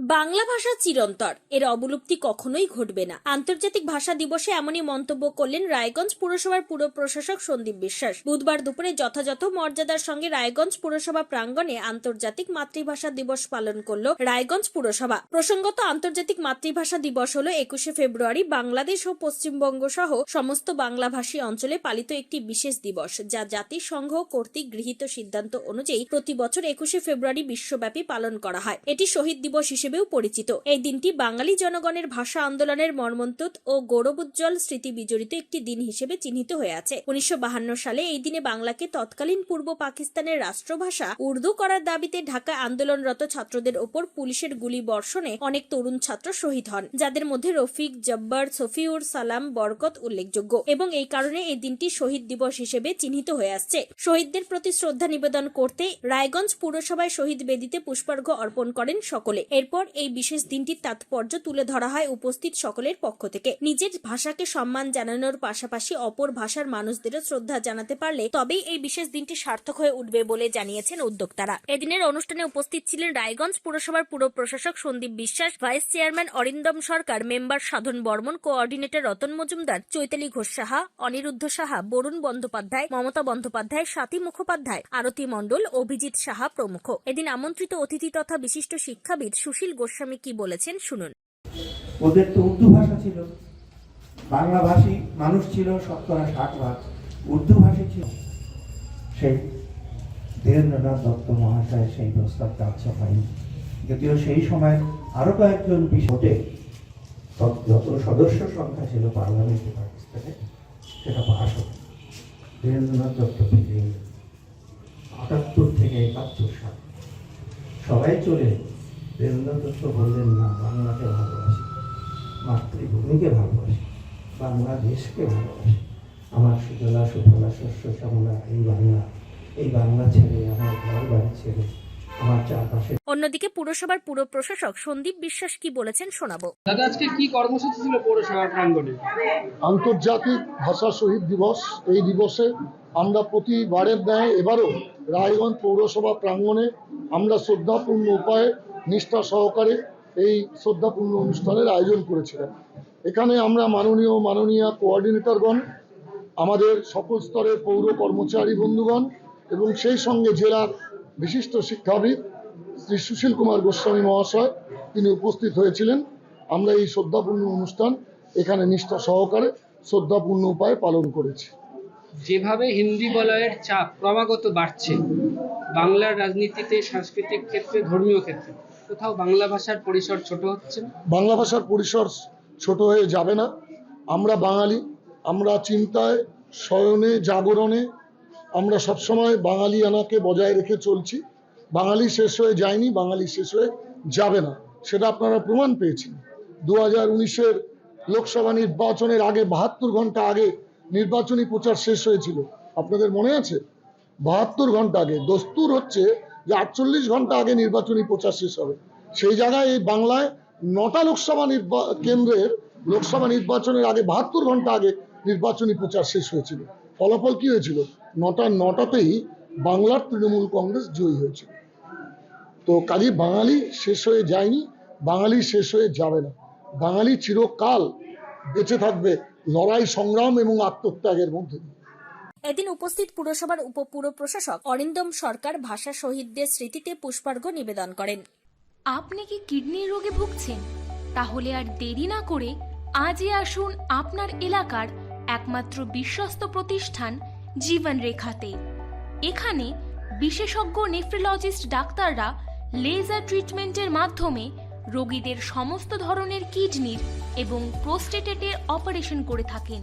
বাংলা ভাষা চিরন্তর। এর অবলুপ্তি কখনোই ঘটবে না। আন্তর্জাতিক ভাষা দিবসে এমনই মন্তব্য করলেন রায়গঞ্জ পুরসভার পুর প্রশাসক সন্দীপ বিশ্বাস। বুধবার দুপুরে যথাযথ মর্যাদার সঙ্গে রায়গঞ্জ পুরসভা প্রাঙ্গণে আন্তর্জাতিক মাতৃভাষা দিবস পালন করল রায়গঞ্জ পুরসভা। প্রসঙ্গত, আন্তর্জাতিক মাতৃভাষা দিবস হল একুশে ফেব্রুয়ারি বাংলাদেশ ও পশ্চিমবঙ্গ সহ সমস্ত বাংলাভাষী অঞ্চলে পালিত একটি বিশেষ দিবস, যা জাতিসংঘ কর্তৃক গৃহীত সিদ্ধান্ত অনুযায়ী প্রতি বছর একুশে ফেব্রুয়ারি বিশ্বব্যাপী পালন করা হয়। এটি শহীদ দিবস হিসেবেও পরিচিত। এই দিনটি বাঙালি জনগণের ভাষা আন্দোলনের মর্মন্তুদ ও গৌরবোজ্জ্বল স্মৃতি বিজড়িত একটি দিন হিসেবে চিহ্নিত হয়ে আছে। উনিশশো সালে এই দিনে বাংলাকে তৎকালীন পূর্ব পাকিস্তানের রাষ্ট্রভাষা উর্দু করার দাবিতে ঢাকা আন্দোলনরত ছাত্রদের ওপর পুলিশের গুলি বর্ষণে অনেক তরুণ ছাত্র শহীদ হন, যাদের মধ্যে রফিক, জব্বার, সফিউর সালাম, বরকত উল্লেখযোগ্য এবং এই কারণে এই দিনটি শহীদ দিবস হিসেবে চিহ্নিত হয়ে আসছে। শহীদদের প্রতি শ্রদ্ধা নিবেদন করতে রায়গঞ্জ পুরসভায় শহীদ বেদিতে পুষ্পার্ঘ অর্পণ করেন সকলে। এরপর এই বিশেষ দিনটির তাৎপর্য তুলে ধরা হয় উপস্থিত সকলের পক্ষ থেকে। নিজের ভাষাকে সম্মান জানানোর পাশাপাশি অপর ভাষার মানুষদেরও শ্রদ্ধা জানাতে পারলে তবেই এই বিশেষ দিনটি সার্থক হয়ে উঠবে বলে জানিয়েছেন উদ্যোক্তারা। এদিনের অনুষ্ঠানে উপস্থিত ছিলেন রায়গঞ্জ পুরসভার পুর প্রশাসক Sandip Biswas, vice chairman Arindam Sarkar, member Sadhan Barman, coordinator Ratan Majumdar, Chaitali Ghosh Saha, Aniruddha Saha, Barun Bandyopadhyay, Mamata Bandyopadhyay Swati Mukhopadhyay, Arati Mondal, Abhijit Saha প্রমুখ। এদিন আমন্ত্রিত অতিথি তথা বিশিষ্ট শিক্ষাবিদ সুশীল গোস্বামী কি বলেছেন শুনুন। ওদের তো উর্দু ভাষা ছিল। বাংলা ভাষী মানুষ ছিল শতকরা ষাট ভাগ। উর্দু ভাষী ছিল। সেই ধীরেন্দ্রনাথ দত্ত মহাশয় সেই প্রস্তাবটা আচ্ছা পায়নি যদিও সেই সময় আরও কয়েকজন ভোটে যত সদস্য সংখ্যা ছিল পার্লামেন্টে পাকিস্তানে, সেটা পাশ হতো ধীরেন্দ্রনাথ দত্ত থেকে আটাত্তর থেকে একাত্তর সাল। সবাই চলে দত্ত বললেন না বাংলাকে ভালোবাসি। মাতৃভূমিকে ভালোবাসি। বাংলাদেশকে ভালোবাসি। আমার সুজলা সুফলা শস্য শ্যামলা এই বাংলা এই বাংলা ছেড়ে আমার ঘর বাড়ি ছেড়ে আমার চারপাশে অন্যদিকে পুরসভার পুর প্রশাসক সন্দীপ বিশ্বাস কি বলেছেন শোনাবো। দাদা আজকে কি কর্মসূচি ছিল পৌরসভার প্রাঙ্গণে? আন্তর্জাতিক ভাষা শহীদ দিবস। এই দিবসে আমরা প্রতিবারের ন্যায় এবারও রায়গঞ্জ পৌরসভা প্রাঙ্গণে আমরা শ্রদ্ধাপূর্ণ উপায়ে নিষ্ঠা সহকারে এই শ্রদ্ধাপূর্ণ অনুষ্ঠানের আয়োজন করেছিলেন। এখানে আমরা মাননীয় মাননীয় কোঅর্ডিনেটরগণ, আমাদের সকল স্তরের পৌর কর্মচারী বন্ধুগণ এবং সেই সঙ্গে জেলার বিশিষ্ট শিক্ষাবিদ শ্রী সুশীল কুমার গোস্বামী মহাশয়, তিনি উপস্থিত হয়েছিলেন। আমরা এই শ্রদ্ধাপূর্ণ অনুষ্ঠান এখানে নিষ্ঠা সহকারে শ্রদ্ধাপূর্ণ উপায়ে পালন করেছি। যেভাবে হিন্দি বলয়ের চাপ ক্রমাগত বাড়ছে, বাংলার রাজনীতিতে সাংস্কৃতিক ক্ষেত্রে ধর্মীয় ক্ষেত্রে। কোথাও বাংলা ভাষার পরিসর ছোট হচ্ছে বাংলা ভাষার পরিসর ছোট হয়ে যাবে না। আমরা বাঙালি, আমরা চিন্তায়, শয়নে, জাগরণে আমরা সবসময় বাঙালি আনাকে বজায় রেখে চলছি। বাঙালি শেষ হয়ে যায়নি, বাঙালি শেষ হয়ে যাবে না। সেটা আপনারা প্রমাণ পেয়েছেন। দু হাজার উনিশের লোকসভা নির্বাচনের আগে, বাহাত্তর ঘণ্টা আগে নির্বাচনী প্রচার শেষ হয়েছিল। আপনাদের মনে আছে? বাহাত্তর ঘণ্টা আগে। দস্তুর হচ্ছে যে আটচল্লিশ ঘণ্টা আগে নির্বাচনী প্রচার শেষ হবে। সেই জায়গায় এই বাংলায় নটা লোকসভা কেন্দ্রের লোকসভা নির্বাচনের আগে বাহাত্তর ঘণ্টা আগে নির্বাচনী প্রচার শেষ হয়েছিল। ফলাফল কি হয়েছিল? নটা, নটাতেই বাংলার তৃণমূল কংগ্রেস জয়ী হয়েছিল তো কাজী বাঙালি শেষ হয়ে যায়নি, বাঙালি শেষ হয়ে যাবে না। বাঙালি চিরকাল বেঁচে থাকবে লড়াই, সংগ্রাম এবং আত্মত্যাগের মধ্যে দিয়ে। এদিন উপস্থিত পুরসভার উপপুর প্রশাসক অরিন্দম সরকার ভাষা শহীদদের স্মৃতিতে পুষ্পার্ঘ নিবেদন করেন। আপনি কি কিডনির রোগে ভুগছেন? তাহলে আর দেরি না করে আজই আসুন আপনার এলাকার একমাত্র বিশ্বস্ত প্রতিষ্ঠান জীবন রেখাতে এখানে বিশেষজ্ঞ নেফ্রোলজিস্ট ডাক্তাররা লেজার ট্রিটমেন্টের মাধ্যমে রোগীদের সমস্ত ধরনের কিডনির এবং প্রোস্টেটেটের অপারেশন করে থাকেন।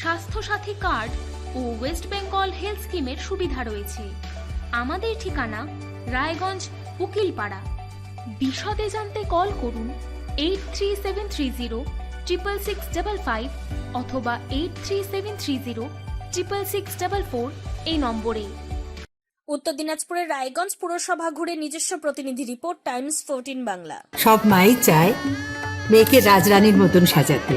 স্বাস্থ্যসাথী কার্ড ও ওয়েস্ট বেঙ্গল হেলথ স্কিমের সুবিধা রয়েছে। আমাদের ঠিকানা রায়গঞ্জ উকিলপাড়া। বিশদে জানতে কল করুন eight three seven three zero triple six double five অথবা eight three seven three zero triple six double four এই নম্বরে। উত্তর দিনাজপুরের রায়গঞ্জ পুরসভা ঘুরে নিজস্ব প্রতিনিধি রিপোর্ট টাইমস ফোরটিন বাংলা। সব মাই চায় মেয়েকে রাজরানীর মতন সাজাতে।